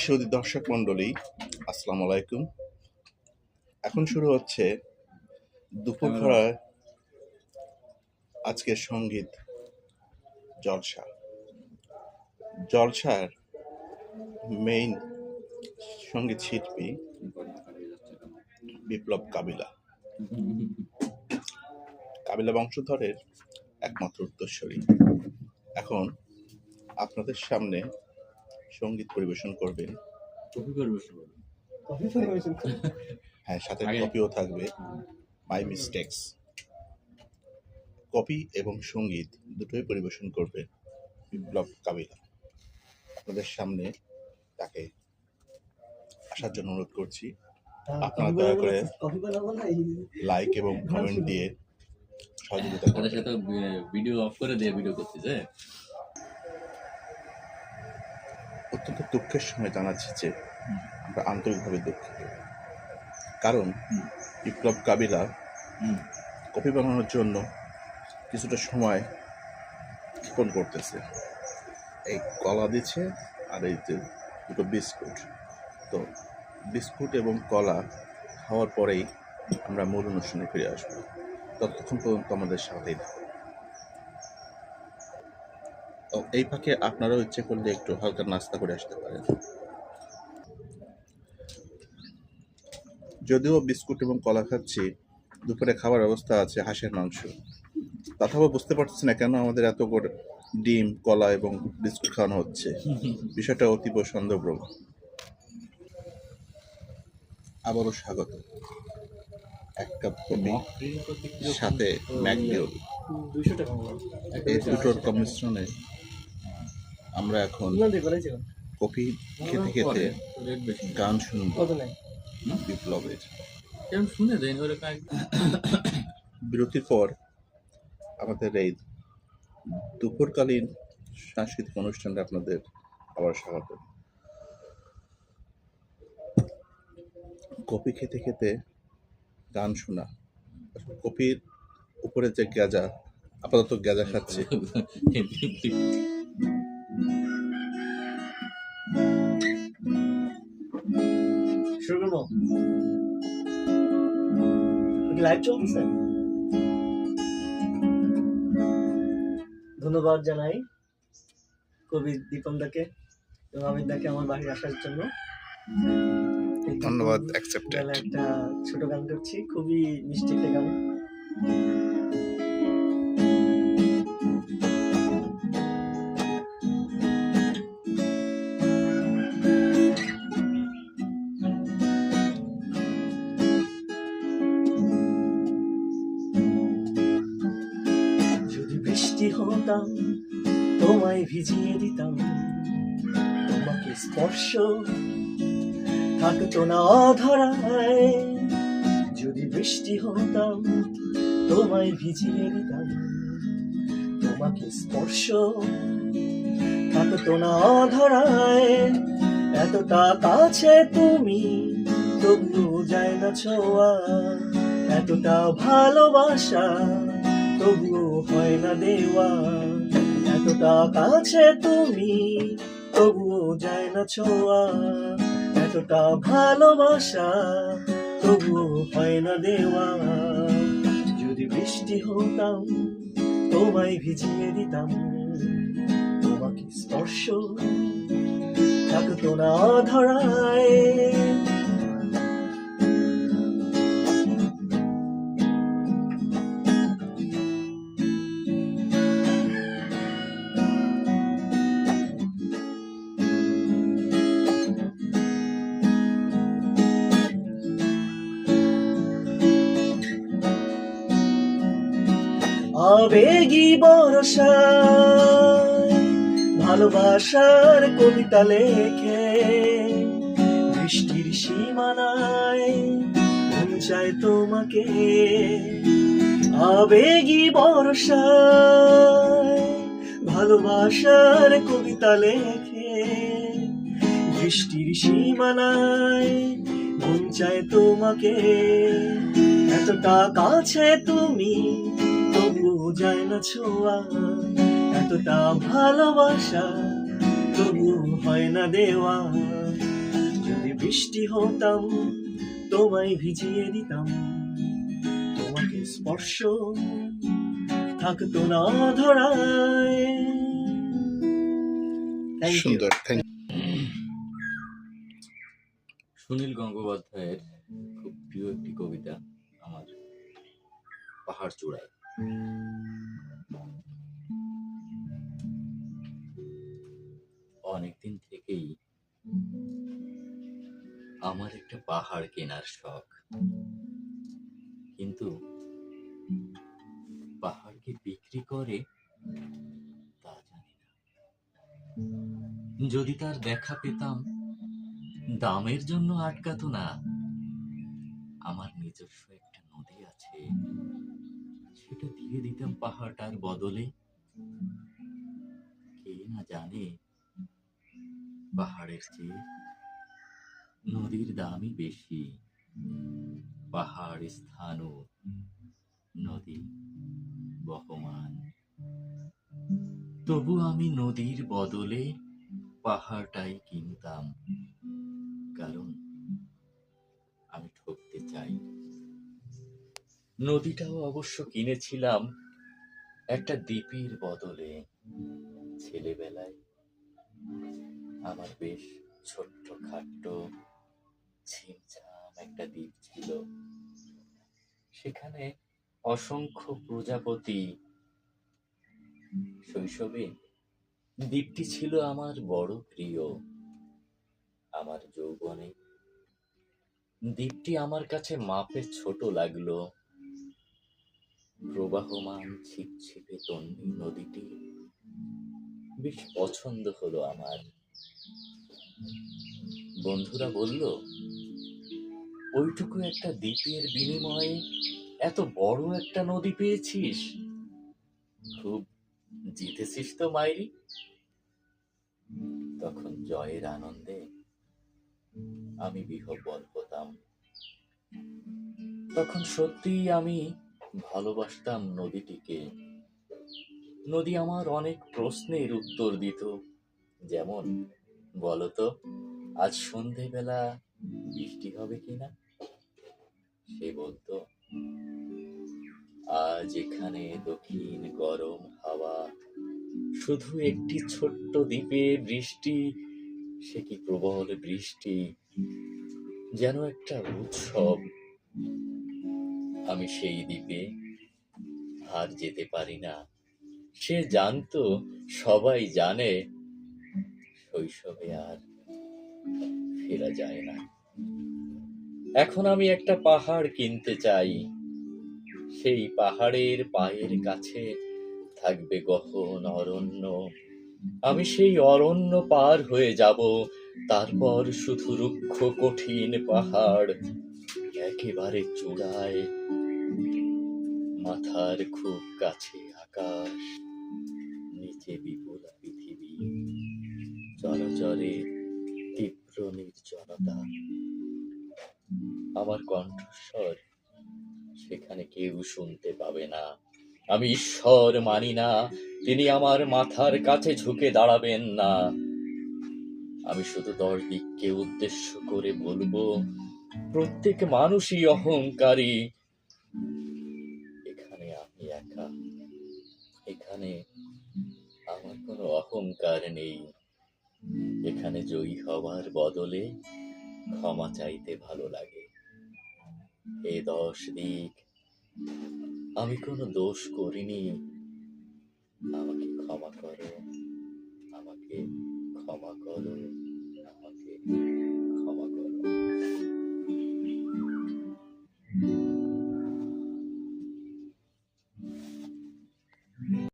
সুদী দর্শক মণ্ডলী আসসালামু আলাইকুম। এখন শুরু হচ্ছে দুপুর ভরার আজকের সংগীত জলসা। জলসার মেইন সংগীত শিল্পী বিপ্লব কাবিলা। কাবিলা বংশধরের একমাত্র উত্তরস্বরী এখন আপনাদের সামনে সংগীত পরিবেশন করবেন। হ্যাঁ সাথে কপিও থাকবে। মাই মিস্টেক্স কপি এবং সংগীত দুটোই পরিবেশন করবে বিপ্লব কাবিলা। আপনাদের সামনে তাকে আসার জন্য অনুরোধ করছি। আপনারা দয়া করে- না- কফি বানাবো না এই লাইক এবং কমেন্ট দিয়ে সহযোগিতা সাথে ভিডিও অফ করে দিয়ে ভিডিও করতেছে অত্যন্ত দুঃখের সঙ্গে জানাচ্ছি যে আমরা আন্তরিকভাবে দুঃখিত। কারণ বিপ্লব কাবিলা কপি বানানোর জন্য কিছুটা সময় ক্ষেপণ করতেছে। এই কলা দিচ্ছে আর এই যে দুটো বিস্কুট। তো বিস্কুট এবং কলা খাওয়ার পরেই আমরা মূল অনুষ্ঠানে ফিরে আসব। ততক্ষণ পর্যন্ত আমাদের সাথেই থাকুন। ও, এই ফাঁকে আপনারাও ইচ্ছে করলে একটু হালকা নাস্তা করে আসতে পারেন। যদিও বিস্কুট এবং কলা খাচ্ছি দুপুরে খাবার ব্যবস্থা আছে হাঁসের মাংস। তথাপি বুঝতে পারছি না কেন আমাদের এত করে ডিম কলা এবং বিস্কুট খাওয়ানো হচ্ছে। বিষয়টা অতীব সন্দেহপ্রবণ। আবারও স্বাগত। এক কাপ কফি সাথে টাকা। এই দুটোর কমিশ্রণে আমরা এখন কফি খেতে খেতে গান শুনব। বিপ্লবের। শুনে বিরতির পর আমাদের এই দুপুরকালীন সাংস্কৃতিক অনুষ্ঠানে আপনাদের আবার স্বাগত। কফি খেতে খেতে গান শোনা কফির উপরে যে গাজা আপাতত গাজা খাচ্ছে। লাইভ চলতেছে ধন্যবাদ জানাই কবি দীপম দাকে এবং আমি দাকে আমার বাড়ি আসার জন্য। ধন্যবাদ একটা ছোট গান করছি খুবই মিষ্টি একটা গান। হতাম তোমায় ভিজিয়ে দিতাম। তোমাকে স্পর্শ থাকতো না অধরায়। যদি বৃষ্টি হতাম, তোমায় ভিজিয়ে দিতাম। তোমাকে স্পর্শ থাকতো না অধরায়। এতটা কাছে তুমি তবু যায় না ছোঁয়া। এতটা ভালোবাসা তবুও হয় না দেওয়া। এতটা কাছে তুমি, তবুও যায় না ছোঁয়া। এতটা ভালোবাসা, তবুও হয় না দেওয়া। যদি বৃষ্টি হতাম, তোমায় ভিজিয়ে দিতাম। তোমাকে স্পর্শ থাকতো না ধরায়। আবেগী বরসায় ভালোবাসার কবিতা লেখে, বৃষ্টির সীমানায় পৌঁছায় তোমাকে। আবেগী বরসায় ভালোবাসার কবিতা লেখে, বৃষ্টির সীমানায় পৌঁছায় তোমাকে। এতটা কাছে তুমি যায় না ছোঁয়া এতটা ভালোবাসা তবু হয় না দেওয়া। যদি বৃষ্টি হতাম তোমায় ভিজিয়ে দিতাম। তোমাকে স্পর্শ থাকতো না ধরায়। সুন্দর থ্যাংক সুনীল গঙ্গোপাধ্যায়ের খুব প্রিয় একটি কবিতা আমার পাহাড় চূড়ায়। অনেকদিন থেকেই আমার একটা পাহাড় কেনার শখ। কিন্তু পাহাড়কে বিক্রি করে তা জানি না। যদি তার দেখা পেতাম, দামের জন্য আটকাতো না। আমার নিজস্ব একটা নদী আছে। সেটা দিয়ে দিতাম পাহাড়টার বদলে। কে না জানে পাহাড়ের চেয়ে নদীর দামই বেশি। পাহাড়, স্থান ও নদী বহমান। তবু আমি নদীর বদলে পাহাড়টাই কিনতাম। কারণ আমি ঠকতে চাই। নদীটাও অবশ্য কিনেছিলাম একটা দ্বীপের বদলে ছেলেবেলায়। আমার বেশ ছোট্ট খাট্ট ছিমছাম একটা দ্বীপ ছিল। সেখানে অসংখ্য প্রজাপতি। শৈশবে দ্বীপটি ছিল আমার বড় প্রিয়। আমার যৌবনে দ্বীপটি আমার কাছে মাপে ছোট লাগল। প্রবাহমান ছিপছিপে তন্নি নদীটি। বেশ পছন্দ হলো আমার। বন্ধুরা বলল, ওইটুকু একটা দ্বীপের বিনিময়ে এত বড় একটা নদী পেয়েছিস। খুব জিতেছিস তো মাইরি। তখন জয়ের আনন্দে আমি বিহ্বল হতাম। তখন সত্যিই আমি ভালোবাসতাম নদীটিকে। নদী আমার অনেক প্রশ্নের উত্তর দিত। যেমন, বলতো, আজ সন্ধেবেলা বৃষ্টি হবে কিনা? সে বলতো, আজ এখানে দক্ষিণ গরম হাওয়া। শুধু একটি ছোট্ট দ্বীপে বৃষ্টি, সে কি প্রবল বৃষ্টি? যেন একটা উৎসব আমি সেই দ্বীপে আর যেতে পারি না। সে জানতো, সবাই জানে, শৈশবে আর ফেরা যায় না। এখন আমি একটা পাহাড় কিনতে চাই। সেই পাহাড়ের পায়ের কাছে থাকবে গহন অরণ্য। আমি সেই অরণ্য পার হয়ে যাব, তারপর শুধু রুক্ষ কঠিন পাহাড়, একেবারে চূড়ায় মাথার খুব কাছে আকাশ, নিচে বিপুলা পৃথিবী চরচরে তীব্র নির্জনতা। আমার কণ্ঠস্বর সেখানে কেউ শুনতে পাবে না। আমি ঈশ্বর মানি না, তিনি আমার মাথার কাছে ঝুঁকে দাঁড়াবেন না। আমি শুধু দশ দিককে উদ্দেশ্য করে বলব, প্রত্যেক মানুষই অহংকারী। এখানে আমার কোনো অহংকার নেই। এখানে জয়ী হওয়ার বদলে ক্ষমা চাইতে ভালো লাগে। এ দশ দিক আমি কোনো দোষ করিনি। আমাকে ক্ষমা করো, আমাকে ক্ষমা করো